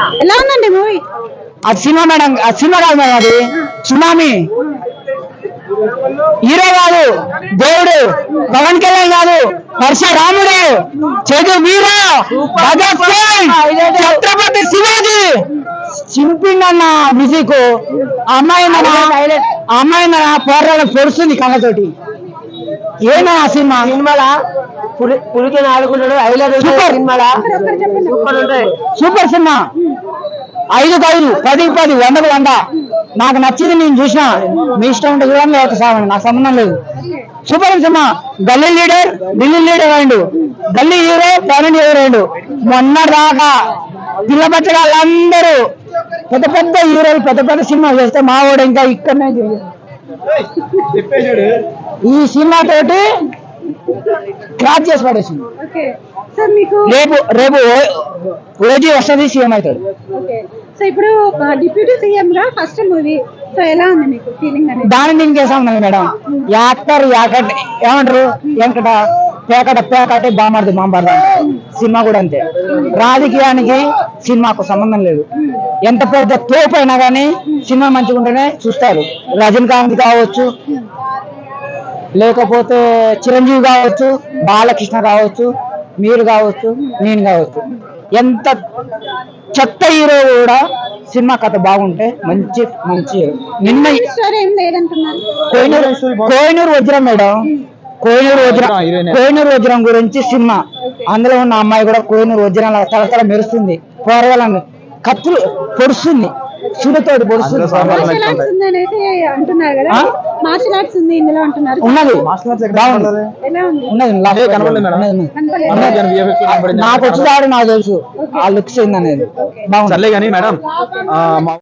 ఎలా ఉందండి మూవీ? అది సినిమా మేడం అది సినిమా కాదు మేడం అది. సునామీ. హీరో కాదు దేవుడు. పవన్ కళ్యాణ్ కాదు హర్ష రాముడు. చదు వీర భగత్ సింగ్ ఛత్రపతి శివాజీ. చింపిండన్న మ్యూజిక్. అమ్మాయి ఆ అమ్మాయి పోరాటం పొడుస్తుంది కళ్ళతోటి. ఏనా ఆ సినిమా? సినిమాలా? పులికి ఆడుకుంటాడు హైలైట్ సినిమాలా? ఒకరు చెప్పండి. Super cinema! ఐదుకు ఐదు పదికి పది వందకు వంద. నాకు నచ్చింది నేను చూసిన. మీ ఇష్టం ఉంటే చూడండి లేకపోతే సాగండి. నాకు సంబంధం లేదు. Super cinema! గల్లీ లీడర్ ఢిల్లీ లీడర్ అయిండు. గల్లీ హీరో పవన్ హీరో అయిండు. మొన్న దాకా పిల్ల బచ్చగా వాళ్ళందరూ పెద్ద పెద్ద హీరోలు పెద్ద పెద్ద సినిమా చేస్తే మా వాడు ఇంకా ఇక్కడనే ఈ సినిమా తోటి క్రాచ్ చేసి పడేసింది. రేపు రేపు ఓజీ వస్తుంది సీఎం అవుతాడు. సో ఇప్పుడు డిప్యూటీ సీఎం గా ఫస్ట్ మూవీ. సో ఎలా ఉంది మీకు ఫీలింగ్ అనేది? దాని దీనికి ఉన్నది మేడం. యాక్టర్ యాకట్ ఏమంటారు? వెంకట పేకట పేకట బామార్ది బాంబార్ది సినిమా కూడా అంతే. రాజకీయానికి సినిమాకు సంబంధం లేదు. ఎంత పెద్ద తోపు అయినా కానీ సినిమా మంచిగా ఉంటేనే చూస్తారు. రజనీకాంత్ కావచ్చు లేకపోతే చిరంజీవి కావచ్చు బాలకృష్ణ కావచ్చు మీరు కావచ్చు నేను కావచ్చు. ఎంత చెత్త హీరో కూడా సినిమా కథ బాగుంటే మంచి మంచి. నిన్న కోహినూరు వజ్రం మేడం. కోహినూరు వజ్రం కోహినూరు వజ్రం గురించి సినిమా. అందులో ఉన్న అమ్మాయి కూడా కోహినూరు వజ్రం తలతల మెరుస్తుంది. పోరగాలని కత్తులు పొడుస్తుంది. పొడుస్తుంది మార్షల్ ఆర్ట్స్ ఉంది అని అయితే అంటున్నారు కదా. ఆ? మార్షల్ ఆర్ట్స్ ఉంది ఇందులో అంటున్నారు. ఉన్నది. నాకు వచ్చిదాడు నాకు తెలుసు. ఆ లుక్స్ ఏందనేది. బాగుంది. సర్లే కానీ మేడం.